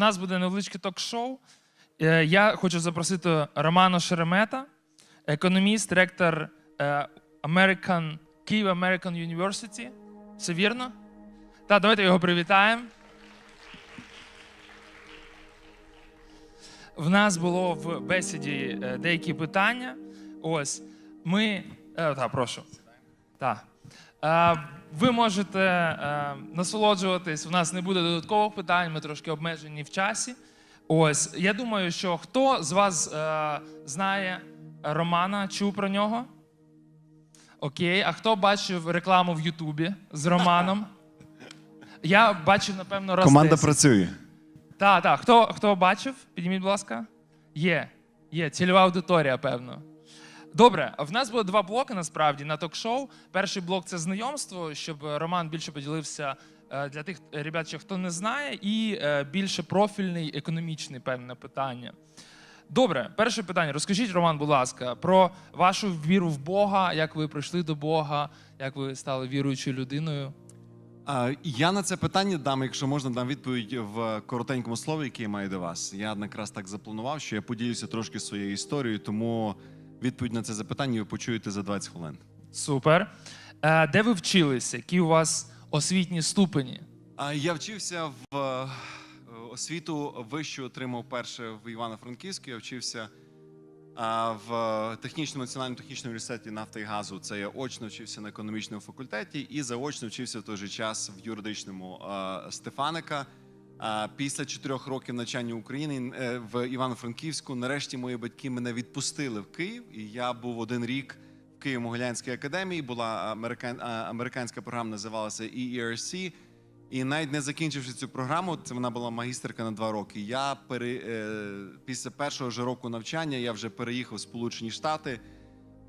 нас буде невеличке ток-шоу. Е, Я хочу запросити Романа Шеремета, економіст, ректор е, American, Kyiv American University. Все вірно? Так, давайте його привітаємо. В нас було в бесіді е, деякі питання. Ось ми. Та, прошу. Так. Ви можете е, насолоджуватись. У нас не буде додаткових питань, ми трошки обмежені в часі. Ось, я думаю, що хто з вас е, знає Романа, чув про нього? Окей, а хто бачив рекламу в Ютубі з Романом? Я бачив, напевно, раз Команда 10. працює. Так, так. Хто, хто бачив? Підніміть, будь ласка. Є, є, цільова аудиторія, певно. Добре, в нас було два блоки насправді на ток-шоу. Перший блок це знайомство, щоб Роман більше поділився е, для тих ребят, що хто не знає, і е, більше профільний економічний певне питання. Добре, перше питання. Розкажіть, Роман, будь ласка, про вашу віру в Бога, як ви прийшли до Бога, як ви стали віруючою людиною. Я на це питання дам, якщо можна, дам відповідь в коротенькому слові, яке я маю до вас. Я якраз так запланував, що я поділюся трошки своєю історією, тому відповідь на це запитання ви почуєте за 20 хвилин. Супер. Е, Де ви вчилися? Які у вас освітні ступені? А, Я вчився в е, освіту вищу отримав перше в Івано-Франківську. Я вчився а, в технічному національному технічному університеті нафти і газу. Це я очно вчився на економічному факультеті і заочно вчився в той же час в юридичному а, Стефаника. Після чотирьох років навчання в Україні е, в Івано-Франківську, нарешті мої батьки мене відпустили в Київ, і я був один рік в Києво-Могилянській академії. Була американ, американська програма, називалася EERC. І навіть не закінчивши цю програму, це вона була магістерка на два роки. Я пере, е, після першого ж року навчання я вже переїхав в Сполучені Штати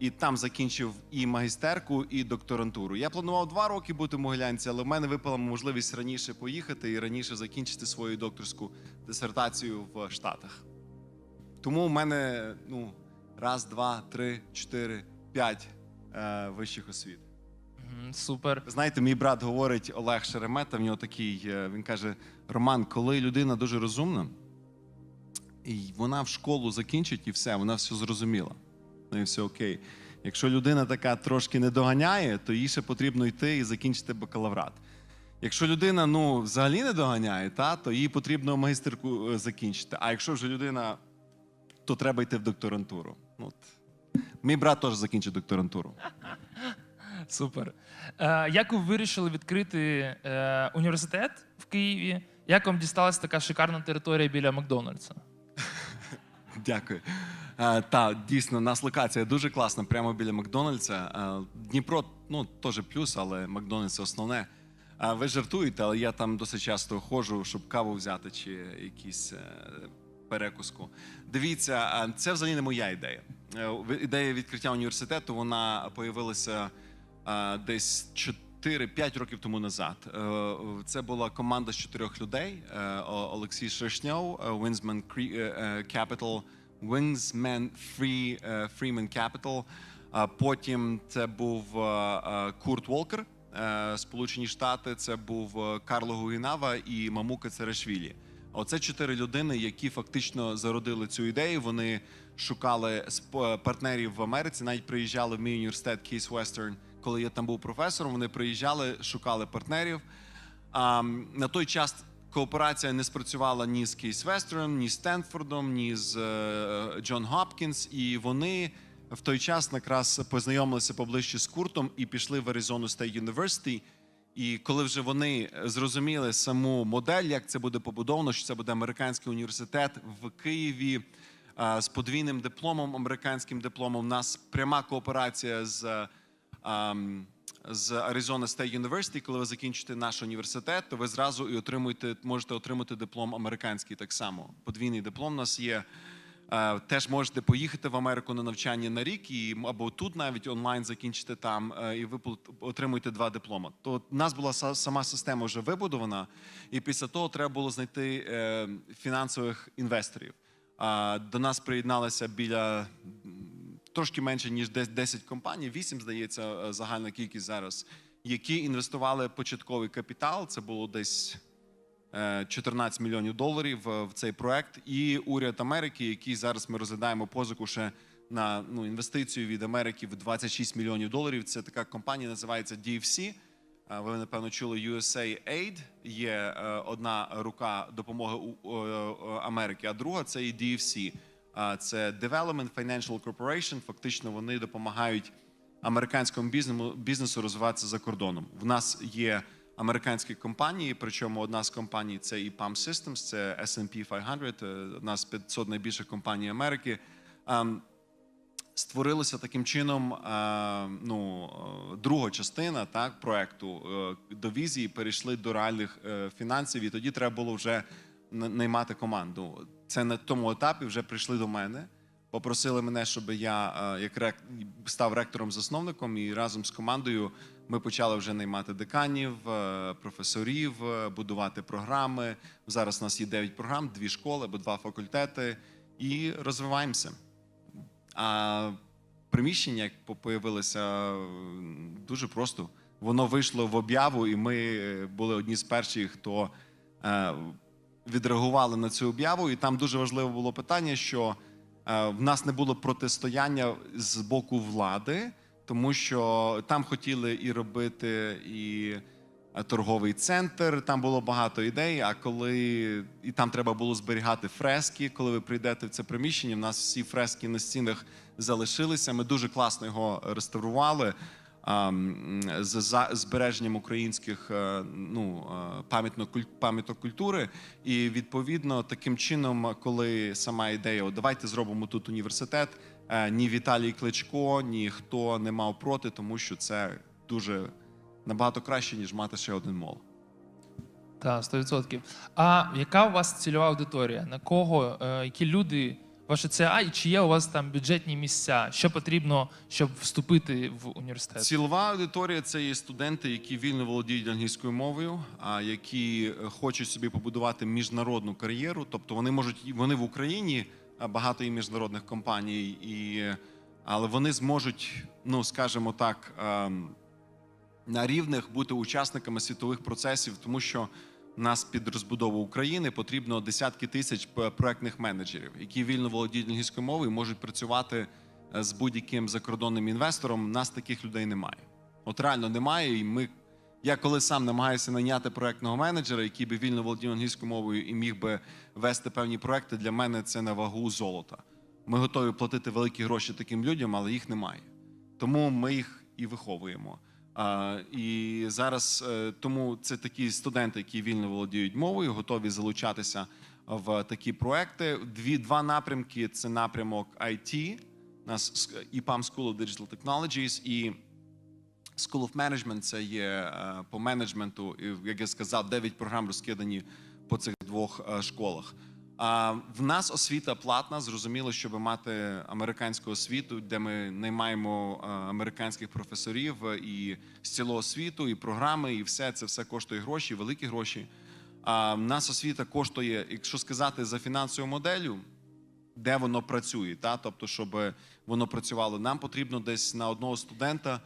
і там закінчив і магістерку, і докторантуру. Я планував два роки бути в Могилянці, але в мене випала можливість раніше поїхати і раніше закінчити свою докторську дисертацію в Штатах. Тому в мене ну, раз, два, три, чотири, п'ять е, вищих освіт. Супер. Знаєте, мій брат говорить Олег Шеремета. В нього такий. е, Він каже: Роман, коли людина дуже розумна, і вона в школу закінчить і все, вона все зрозуміла. Ну і все окей. Якщо людина така трошки не доганяє, то їй ще потрібно йти і закінчити бакалаврат. Якщо людина ну, взагалі не доганяє, та, то їй потрібно магістерку е, закінчити. А якщо вже людина, то треба йти в докторантуру. Ну, от. Мій брат теж закінчить докторантуру. Супер. Е, як ви вирішили відкрити е, університет в Києві? Як вам дісталася така шикарна територія біля Макдональдса? Дякую. Е, та дійсно, нас локація дуже класна, прямо біля Макдональдса. Е, Дніпро, ну теж плюс, але Макдональдс основне. Е, ви жартуєте, але я там досить часто ходжу, щоб каву взяти чи якісь перекуску. Дивіться, це взагалі не моя ідея. Ідея відкриття університету вона появилася десь 4-5 років тому назад. Е, Це була команда з чотирьох людей: Е, Олексій Шершньов, е, е, Capital, Winsman Free, Freeman Capital. Потім це був Курт Волкер, Сполучені Штати. Це був Карло Гугінава і Мамука Церашвілі. Оце чотири людини, які фактично зародили цю ідею. Вони шукали партнерів в Америці, навіть приїжджали в мій університет Кейс Western, коли я там був професором. Вони приїжджали, шукали партнерів. А, на той час кооперація не спрацювала ні з Кейс Western, ні з Стенфордом, ні з е, Джон Хопкінс. І вони в той час якраз познайомилися поближче з Куртом і пішли в Arizona State University. І коли вже вони зрозуміли саму модель, як це буде побудовано, що це буде американський університет в Києві з подвійним дипломом, американським дипломом, у нас пряма кооперація з. З Arizona State University, коли ви закінчите наш університет, то ви зразу і отримуєте, можете отримати диплом американський так само. Подвійний диплом у нас є. Е, Теж можете поїхати в Америку на навчання на рік, і або тут навіть онлайн закінчити там, е, і ви отримуєте два диплома. То у нас була сама система вже вибудована, і після того треба було знайти е, фінансових інвесторів. До нас приєдналися біля трошки менше ніж десь 10 компаній, 8, здається, е, загальна кількість зараз, які інвестували початковий капітал. Це було десь е, 14 мільйонів доларів е, в цей проект. І уряд Америки, який зараз ми розглядаємо позику ще на ну, інвестицію від Америки в 26 мільйонів доларів. Це така компанія, називається DFC. Е, Ви напевно чули USAID. Є е, одна рука допомоги е, е, Америки, а друга це і DFC. Це Development Financial Corporation. Фактично вони допомагають американському бізнесу, бізнесу розвиватися за кордоном. В нас є американські компанії, причому одна з компаній це і PAM Systems, це S&P 500, е, одна з 500 найбільших компаній Америки. Ем, створилася таким чином е, ну, е, друга частина так, проекту до візії перейшли до реальних фінансів, і тоді треба було вже наймати команду. Це на тому етапі вже прийшли до мене. Попросили мене, щоб я е, як рек... став ректором-засновником, і разом з командою ми почали вже наймати деканів, е, професорів, е, будувати програми. Зараз у нас є 9 програм, дві школи або два факультети, і розвиваємося. А приміщення, як появилося, дуже просто. Воно вийшло в об'яву, і ми були одні з перших, хто відреагували на цю об'яву. І там дуже важливе було питання, що е, в нас не було протистояння з боку влади, тому що там хотіли і робити і е, торговий центр, там було багато ідей. А коли і там треба було зберігати фрески, коли ви прийдете в це приміщення, в нас всі фрески на стінах залишилися. Ми дуже класно його реставрували. З збереженням українських е, ну, е, пам'яток культури, і відповідно таким чином, коли сама ідея, «От давайте зробимо тут університет, е, ні Віталій Кличко, ні хто не мав проти, тому що це дуже набагато краще, ніж мати ще один мол. Так, 100%. А яка у вас цільова аудиторія? На кого, які люди, ваше ЦА, і чи є у вас там бюджетні місця? Що потрібно, щоб вступити в університет? Цілова аудиторія це є студенти, які вільно володіють англійською мовою, а які е, хочуть собі побудувати міжнародну кар'єру. Тобто вони можуть вони в Україні багато є міжнародних компаній, і але вони зможуть, ну скажімо так, ем, на рівних бути учасниками світових процесів, тому що нас під розбудову України потрібно десятки тисяч проектних менеджерів, які вільно володіють англійською мовою, можуть працювати е, з будь-яким закордонним інвестором. Нас таких людей немає. От реально немає. І ми я коли сам намагаюся найняти проектного менеджера, який би вільно володів англійською мовою і міг би вести певні проекти, для мене це на вагу золота. Ми готові платити великі гроші таким людям, але їх немає. Тому ми їх і виховуємо. І зараз е, тому це такі студенти, які вільно володіють мовою, готові залучатися в такі проекти. Дві два напрямки: це напрямок IT, нас EPAM School of Digital Technologies і School of Management це є е, по менеджменту, як я сказав, 9 програм розкидані по цих двох е, школах. В нас освіта платна. Зрозуміло, щоб мати американську освіту, де ми наймаємо американських професорів е, і з цілого світу, і програми, і все це все коштує гроші, великі гроші. А нас освіта коштує, якщо сказати за фінансову моделю, де воно працює, та тобто, щоб воно працювало, нам потрібно десь на одного студента.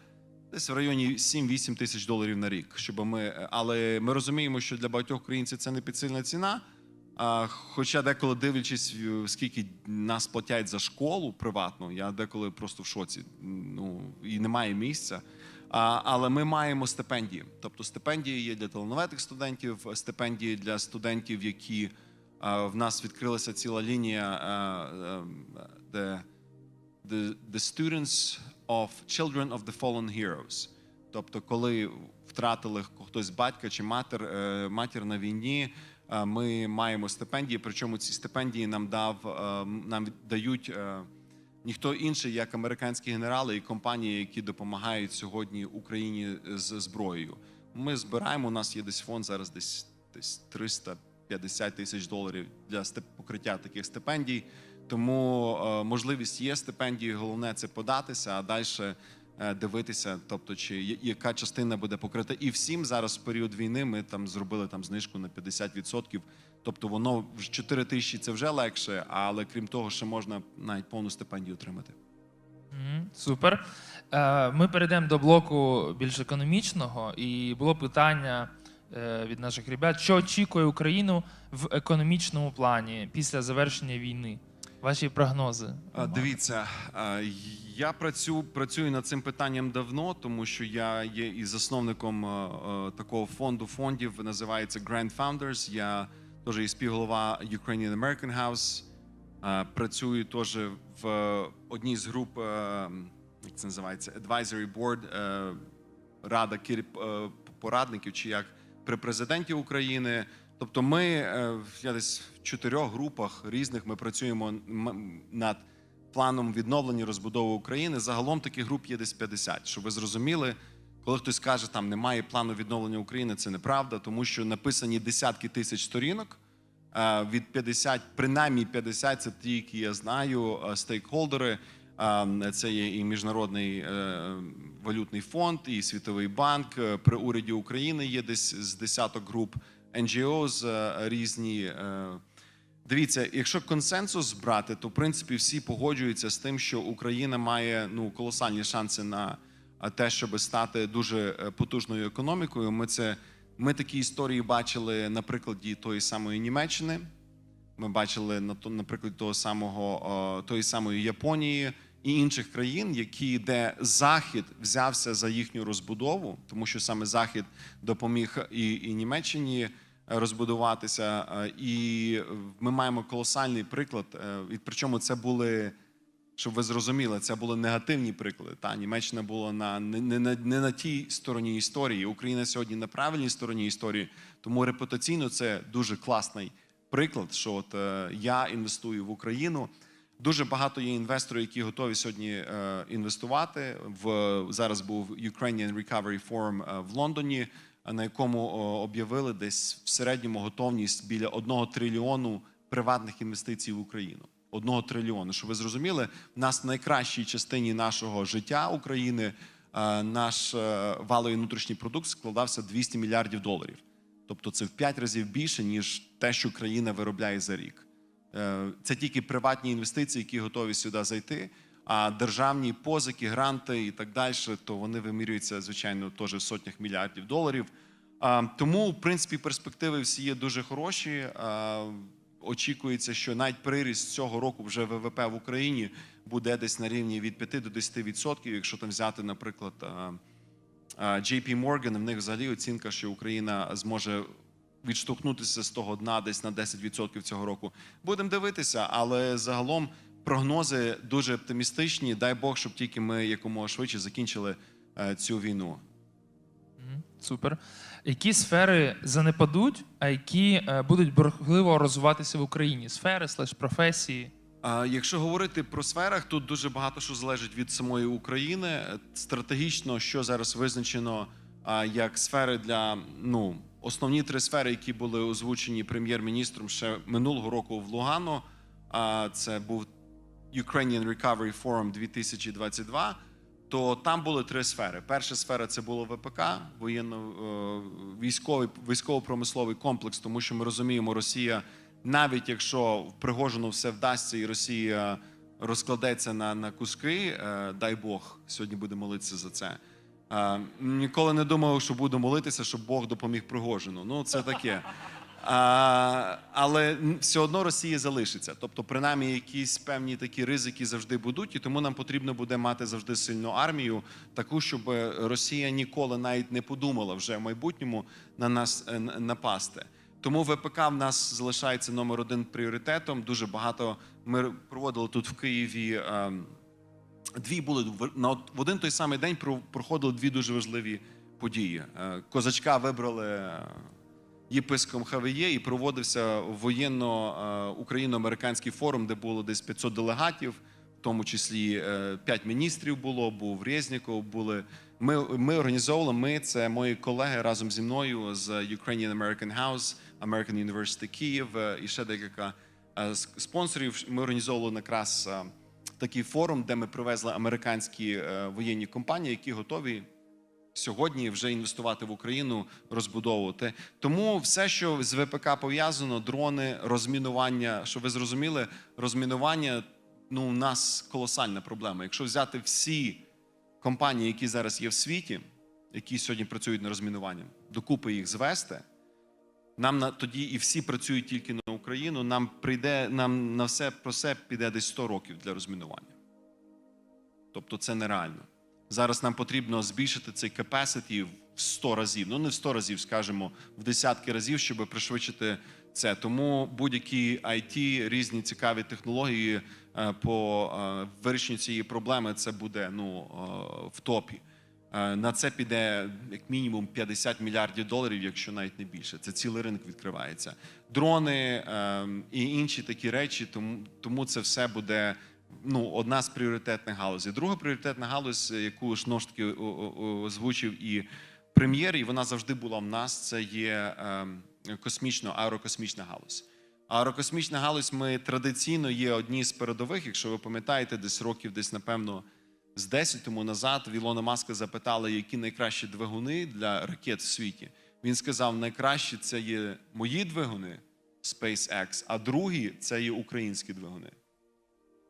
Десь в районі 7-8 тисяч доларів на рік, щоб ми. Але ми розуміємо, що для багатьох українців це не підсильна ціна. Хоча деколи дивлячись, скільки нас платять за школу приватну, я деколи просто в шоці. Ну і немає місця. А, але ми маємо стипендії. Тобто стипендії є для талановитих студентів, стипендії для студентів, які а, в нас відкрилася ціла лінія, а, де the, the students of children of the fallen heroes. Тобто, коли втратили хтось батька чи матір, е, матір на війні, е, ми маємо стипендії. Причому ці стипендії нам дав е, нам дають е, ніхто інший, як американські генерали і компанії, які допомагають сьогодні Україні з зброєю. Ми збираємо. У нас є десь фонд зараз, десь десь 350 тисяч доларів для покриття таких стипендій. Тому е, можливість є стипендії. Головне це податися, а далі дивитися, тобто чи яка частина буде покрита. І всім зараз в період війни ми там зробили там знижку на 50%. Тобто воно в 4 тисячі це вже легше, але крім того, ще можна навіть повну стипендію отримати. Супер. Е, Ми перейдемо до блоку більш економічного, і було питання, е, від наших ребят. Що очікує Україну в економічному плані після завершення війни? Ваші прогнози? Дивіться, я працюю, працюю над цим питанням давно, тому що я є і засновником такого фонду фондів, називається Grand Founders. Я теж і співголова Ukrainian American House. Працюю теж в одній з груп, як це називається, Advisory Board, рада порадників, чи як при президенті України. Тобто, ми е, я десь в чотирьох групах різних ми працюємо над планом відновлення розбудови України. Загалом таких груп є десь 50. Щоб ви зрозуміли, коли хтось каже, там немає плану відновлення України, це неправда, тому що написані десятки тисяч сторінок. Е, Від 50, принаймні 50, це ті, які я знаю, е, стейкхолдери. Це є і Міжнародний валютний фонд, і Світовий банк. При уряді України є десь з десяток груп NGOs е, різні. Е, Дивіться, якщо консенсус брати, то в принципі всі погоджуються з тим, що Україна має ну колосальні шанси на те, щоб стати дуже е, потужною економікою. Ми це ми такі історії бачили на прикладі тої самої Німеччини. Ми бачили на то, наприклад, того самого тої самої Японії і інших країн, які де Захід взявся за їхню розбудову, тому що саме Захід допоміг і, і Німеччині е, розбудуватися. е, І ми маємо колосальний приклад. е, І причому це були. Щоб ви зрозуміли, це були негативні приклади. Та Німеччина була на не, не, не на тій стороні історії. Україна сьогодні на правильній стороні історії. Тому репутаційно це дуже класний приклад. Що от е, я інвестую в Україну. Дуже багато є інвесторів, які готові сьогодні інвестувати. В зараз був Ukrainian Recovery Forum в Лондоні, на якому об'явили десь в середньому готовність біля одного трильйону приватних інвестицій в Україну. Одного трильйону. Щоб ви зрозуміли, в нас найкращій частині нашого життя України е, наш е, валовий внутрішній продукт складався 200 мільярдів доларів. Тобто це в 5 разів більше, ніж те, що країна виробляє за рік. Е, Це тільки приватні інвестиції, які готові сюди зайти. А державні позики, гранти і так далі, то вони вимірюються, звичайно, теж в сотнях мільярдів доларів. Тому, в принципі, перспективи всі є дуже хороші. Очікується, що навіть приріст цього року вже ВВП в Україні буде десь на рівні від 5 до 10%. Якщо там взяти, наприклад, JP Morgan, в них взагалі оцінка, що Україна зможе відштовхнутися з того дна десь на 10% цього року. Будемо дивитися, але загалом прогнози дуже оптимістичні. Дай Бог, щоб тільки ми якомога швидше закінчили е, цю війну. Супер. Які сфери занепадуть, а які е, будуть бурхливо розвиватися в Україні? Сфери слеш професії? Якщо говорити про сферах, тут дуже багато що залежить від самої України. Стратегічно, що зараз визначено як сфери для ну основні три сфери, які були озвучені прем'єр-міністром ще минулого року в Лугано. А це був Ukrainian Recovery Forum 2022, то там були три сфери. Перша сфера це було ВПК, воєнно е, військово-промисловий комплекс, тому що ми розуміємо, Росія, навіть якщо Пригожину все вдасться, і Росія розкладеться на, на куски, е, дай Бог, сьогодні буде молитися за це. Е, Ніколи не думав, що буду молитися, щоб Бог допоміг Пригожину. Ну, це таке. А, але все одно Росія залишиться. Тобто, принаймні, якісь певні такі ризики завжди будуть, і тому нам потрібно буде мати завжди сильну армію, таку, щоб Росія ніколи навіть не подумала вже в майбутньому на нас е, напасти. Тому ВПК в нас залишається номер один пріоритетом. Дуже багато ми проводили тут в Києві. ем, Дві були в- один той самий день про- проходили дві дуже важливі події. Е, Козачка вибрали е, єпископом ХВЄ і проводився воєнно-україно-американський форум, де було десь 500 делегатів, в тому числі е, 5 міністрів було, був Резніков, були. Ми, ми організовували, ми, це мої колеги разом зі мною з Ukrainian American House, American University Київ е, і ще декілька е, спонсорів. Ми організовували якраз е, такий форум, де ми привезли американські е, воєнні компанії, які готові сьогодні вже інвестувати в Україну, розбудовувати. Тому все, що з ВПК пов'язано, дрони, розмінування, щоб ви зрозуміли, розмінування ну, у нас колосальна проблема. Якщо взяти всі компанії, які зараз є в світі, які сьогодні працюють на розмінуванні, докупи їх звести. Нам на тоді і всі працюють тільки на Україну. Нам прийде нам на все про все піде десь 100 років для розмінування. Тобто це нереально. Зараз нам потрібно збільшити цей capacity в 100 разів. Ну не в 100 разів, скажімо, в десятки разів, щоб пришвидшити це. Тому будь-які IT, різні цікаві технології е, по е, вирішенню цієї проблеми це буде ну, е, в топі. На це піде як мінімум 50 мільярдів доларів, якщо навіть не більше. Це цілий ринок відкривається. Дрони е, і інші такі речі, тому, тому це все буде ну, одна з пріоритетних галузей. Друга пріоритетна галузь, яку ж ж таки озвучив і прем'єр, і вона завжди була в нас. Це є е, космічно аерокосмічна галузь. Аерокосмічна галузь ми традиційно є одні з передових. Якщо ви пам'ятаєте, десь років, десь напевно з 10 тому назад в Ілона Маска запитали, які найкращі двигуни для ракет в світі. Він сказав: найкращі це є мої двигуни SpaceX, а другі це є українські двигуни.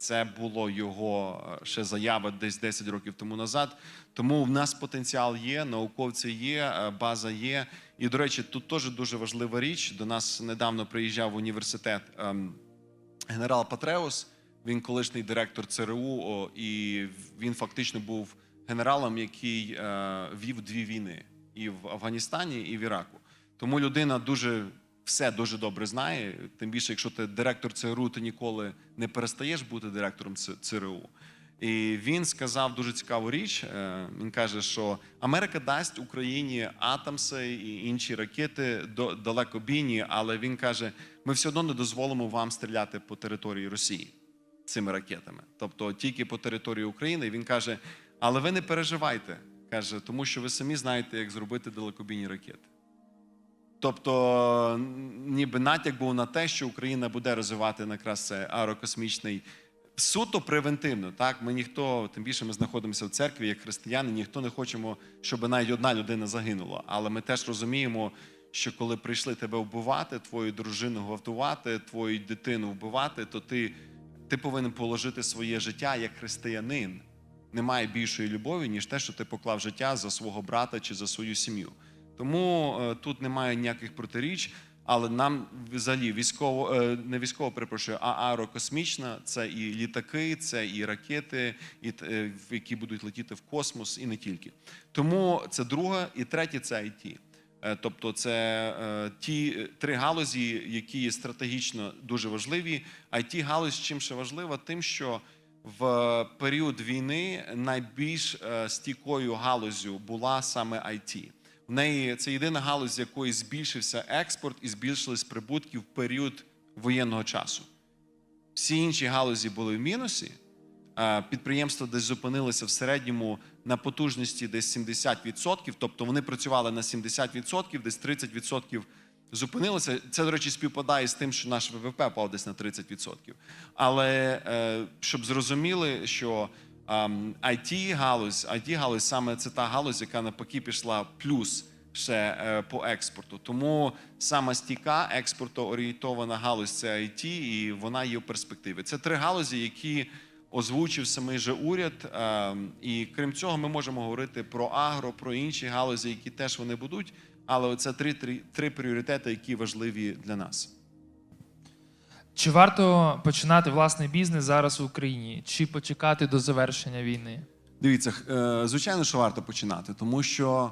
Це було його е, ще заява десь 10 років тому назад. Тому в нас потенціал є, науковці є, е, база є. І, до речі, тут теж дуже важлива річ. До нас недавно приїжджав в університет ем, генерал Патреус. Він колишній директор ЦРУ, і він фактично був генералом, який е, вів дві війни і в Афганістані, і в Іраку. Тому людина дуже все дуже добре знає. Тим більше, якщо ти директор ЦРУ, ти ніколи не перестаєш бути директором ЦРУ. І він сказав дуже цікаву річ. Е, Він каже, що Америка дасть Україні атомси і інші ракети далекобійні, але він каже: ми все одно не дозволимо вам стріляти по території Росії цими ракетами, тобто тільки по території України. І він каже: але ви не переживайте, каже, тому що ви самі знаєте, як зробити далекобійні ракети. Тобто, ніби натяк був на те, що Україна буде розвивати якраз це аерокосмічний суто превентивно. Так, ми ніхто, тим більше ми знаходимося в церкві, як християни, ніхто не хочемо, щоб навіть одна людина загинула. Але ми теж розуміємо, що коли прийшли тебе вбивати, твою дружину гвалтувати, твою дитину вбивати, то ти, ти повинен положити своє життя як християнин. Немає більшої любові, ніж те, що ти поклав життя за свого брата чи за свою сім'ю. Тому е, тут немає ніяких протиріч, але нам взагалі військово, е, не військово, перепрошую, а аерокосмічна це і літаки, це і ракети, і, е, які будуть летіти в космос, і не тільки. Тому це друга, і третє це IT. Тобто, це ті три галузі, які є стратегічно дуже важливі. it галузь чим ще важлива, тим, що в період війни найбільш стійкою галузю була саме IT. В неї це єдина галузь, з якої збільшився експорт і збільшились прибутки в період воєнного часу. Всі інші галузі були в мінусі. Підприємства десь зупинилися в середньому на потужності десь 70%, тобто вони працювали на 70%, десь 30% зупинилося. Це, до речі, співпадає з тим, що наш ВВП впав десь на 30%. Але е, щоб зрозуміли, що ем, IT-галузь, IT-галузь саме це та галузь, яка навпаки пішла плюс ще е, по експорту. Тому саме стійка експортоорієнтована галузь це IT, і вона є в перспективі. Це три галузі, які озвучив самий же уряд. Ем, І крім цього, ми можемо говорити про агро, про інші галузі, які теж вони будуть. Але це три, три, три пріоритети, які важливі для нас. Чи варто починати власний бізнес зараз в Україні, чи почекати до завершення війни? Дивіться, е, звичайно, що варто починати, тому що,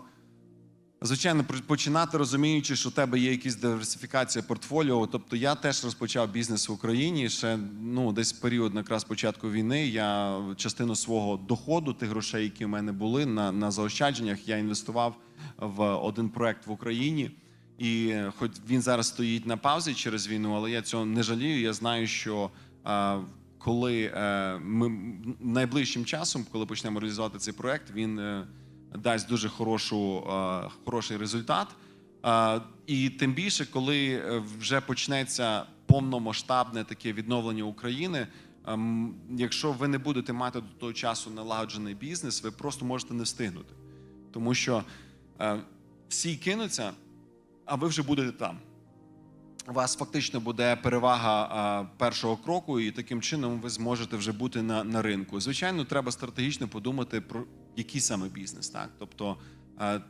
звичайно, починати розуміючи, що у тебе є якась диверсифікація портфоліо. Тобто я теж розпочав бізнес в Україні ще ну, десь період якраз початку війни. Я частину свого доходу, тих грошей, які в мене були на, на заощадженнях, я інвестував в один проект в Україні. І хоч він зараз стоїть на паузі через війну, але я цього не жалію. Я знаю, що е, коли е, ми найближчим часом, коли почнемо реалізувати цей проект, він е, дасть дуже хорошу, е, хороший результат. Е, І тим більше, коли вже почнеться повномасштабне таке відновлення України. ем, Якщо ви не будете мати до того часу налагоджений бізнес, ви просто можете не встигнути, тому що е, всі кинуться, а ви вже будете там. У вас фактично буде перевага першого кроку, і таким чином ви зможете вже бути на, на ринку. Звичайно, треба стратегічно подумати про який саме бізнес. Так? Тобто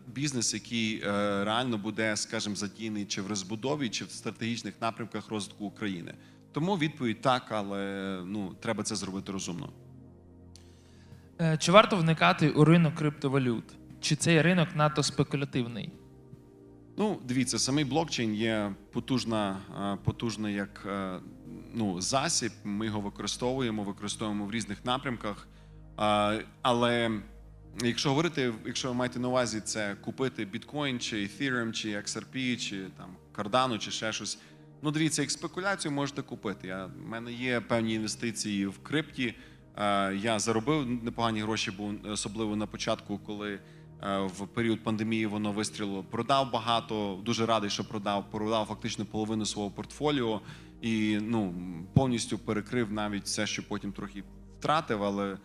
бізнес, який е, реально буде, скажімо, задіяний чи в розбудові, чи в стратегічних напрямках розвитку України. Тому відповідь так, але ну треба це зробити розумно. Е, Чи варто вникати у ринок криптовалют? Чи цей ринок надто спекулятивний? Ну, дивіться, самий блокчейн є потужна, е, потужний як е, ну, засіб. Ми його використовуємо, використовуємо в різних напрямках. Е, Але якщо говорити, якщо ви маєте на увазі це купити біткоін, чи Ethereum, чи XRP, чи там Cardano, чи ще щось. Ну, дивіться, як спекуляцію можете купити. Я, в мене є певні інвестиції в крипті. Я заробив непогані гроші, бо особливо на початку, коли в період пандемії воно вистрілило. Продав багато, дуже радий, що продав. Продав фактично половину свого портфоліо і ну повністю перекрив навіть все, що потім трохи втратив. Але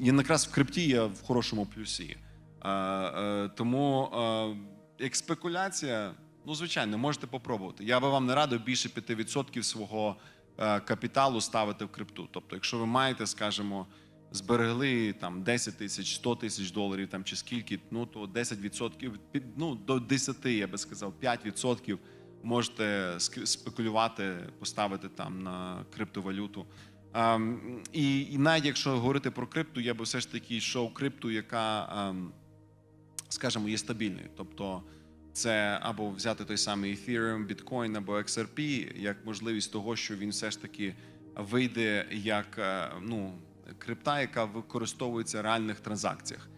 я якраз в крипті я в хорошому плюсі. Е, е, Тому е, як спекуляція, ну звичайно, можете попробувати. Я би вам не радив більше 5% свого е, капіталу ставити в крипту. Тобто, якщо ви маєте, скажімо, зберегли там 10 тисяч, 100 тисяч доларів там чи скільки, ну то 10%, під- ну до 10, я би сказав, 5% можете спекулювати, поставити там на криптовалюту. Ем, і, і навіть якщо говорити про крипту, я би все ж таки йшов крипту, яка, ем, скажімо, є стабільною. Тобто це або взяти той самий Ethereum, Bitcoin або XRP, як можливість того, що він все ж таки вийде як е, ну, крипта, яка використовується в реальних транзакціях.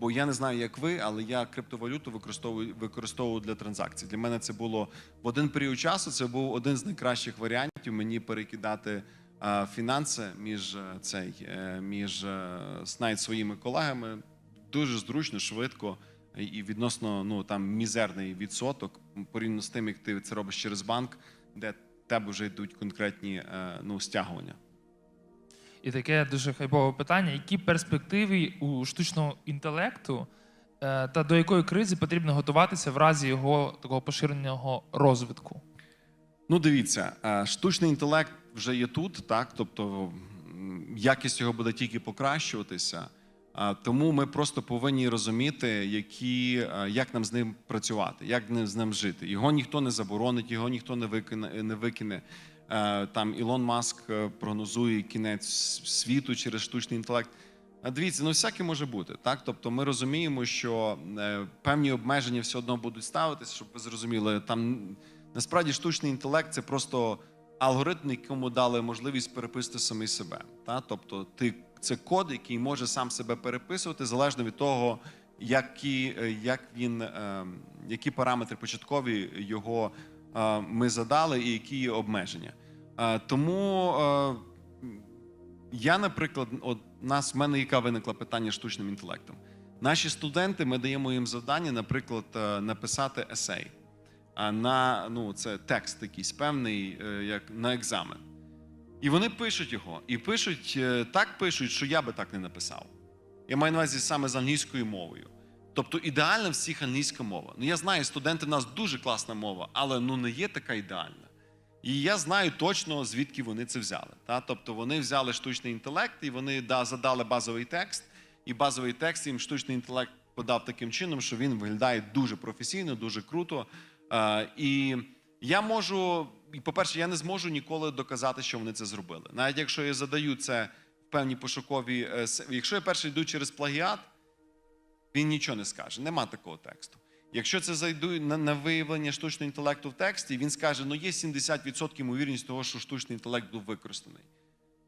Бо я не знаю, як ви, але я криптовалюту використовую використовую для транзакцій. Для мене це було в один період часу. Це був один з найкращих варіантів мені перекидати е, фінанси між е, цей е, між е, своїми колегами. Дуже зручно, швидко і відносно ну там мізерний відсоток порівняно з тим, як ти це робиш через банк, де тебе вже йдуть конкретні е, ну стягування. І таке дуже хайпове питання: які перспективи у штучного інтелекту е, та до якої кризи потрібно готуватися в разі його такого поширеного розвитку? Ну, дивіться, е, штучний інтелект вже є тут, так тобто якість його буде тільки покращуватися. Тому ми просто повинні розуміти, які, е, як нам з ним працювати, як з ним жити. Його ніхто не заборонить, його ніхто не викине. Не викине. Е, Там Ілон Маск е, прогнозує кінець світу через штучний інтелект. А Дивіться, ну всяке може бути, так? Тобто ми розуміємо, що е, певні обмеження все одно будуть ставитися, щоб ви зрозуміли. Там насправді штучний інтелект це просто алгоритм, якому дали можливість переписати самі себе. Та? Тобто, ти це код, який може сам себе переписувати, залежно від того, які, е, як він, е, які параметри початкові його е, ми задали, і які є обмеження. Е, Тому е, я, наприклад, от нас в мене яка виникла питання штучним інтелектом. Наші студенти, ми даємо їм завдання, наприклад, е, написати есей. А на ну, це текст якийсь певний, е, як на екзамен. І вони пишуть його. І пишуть е, так пишуть, що я би так не написав. Я маю на увазі саме з англійською мовою. Тобто ідеальна всіх англійська мова. Ну я знаю, студенти в нас дуже класна мова, але ну не є така ідеальна. І я знаю точно, звідки вони це взяли. Та? Тобто вони взяли штучний інтелект і вони да, задали базовий текст, і базовий текст їм штучний інтелект подав таким чином, що він виглядає дуже професійно, дуже круто. Е, і я можу, по-перше, я не зможу ніколи доказати, що вони це зробили. Навіть якщо я задаю це в певні пошукові, е, якщо я перший йду через плагіат, він нічого не скаже. Нема такого тексту. Якщо це зайду на, на виявлення штучного інтелекту в тексті, він скаже: ну є 70% ймовірність того, що штучний інтелект був використаний.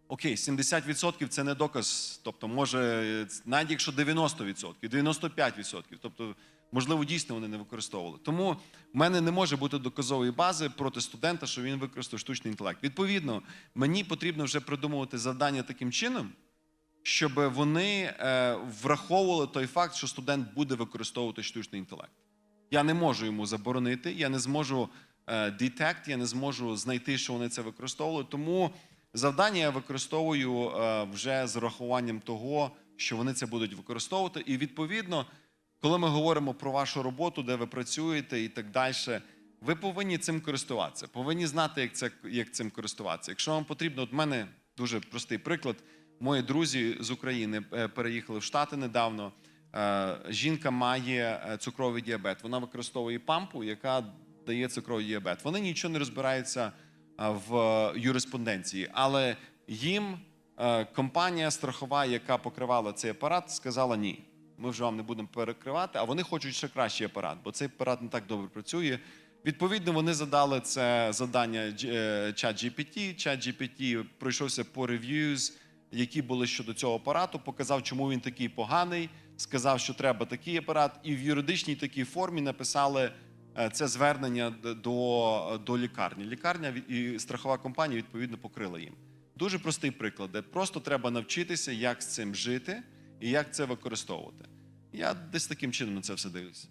Окей, 70% це не доказ. Тобто, може, навіть якщо 90%, 95%, тобто, можливо, дійсно вони не використовували. Тому в мене не може бути доказової бази проти студента, що він використав штучний інтелект. Відповідно, мені потрібно вже придумувати завдання таким чином, щоб вони е, враховували той факт, що студент буде використовувати штучний інтелект. Я не можу йому заборонити, я не зможу detect, я не зможу знайти, що вони це використовували. Тому завдання я використовую е, вже з урахуванням того, що вони це будуть використовувати. І відповідно, коли ми говоримо про вашу роботу, де ви працюєте і так далі, ви повинні цим користуватися, повинні знати, як, це, як цим користуватися. Якщо вам потрібно, от в мене дуже простий приклад. Мої друзі з України е, переїхали в Штати недавно. е, жінка має е, цукровий діабет. Вона використовує пампу, яка дає цукровий діабет. Вони нічого не розбираються в юриспонденції, але їм компанія страхова, яка покривала цей апарат, сказала ні. Ми вже вам не будемо перекривати, а вони хочуть ще кращий апарат, бо цей апарат не так добре працює. Відповідно, вони задали це завдання чат GPT. Чат GPT пройшовся по reviews, які були щодо цього апарату, показав, чому він такий поганий, сказав, що треба такий апарат, і в юридичній такій формі написали е, це звернення до, до лікарні. Лікарня і страхова компанія відповідно покрила їм. Дуже простий приклад, де просто треба навчитися, як з цим жити і як це використовувати. Я десь таким чином на це все дивлюся.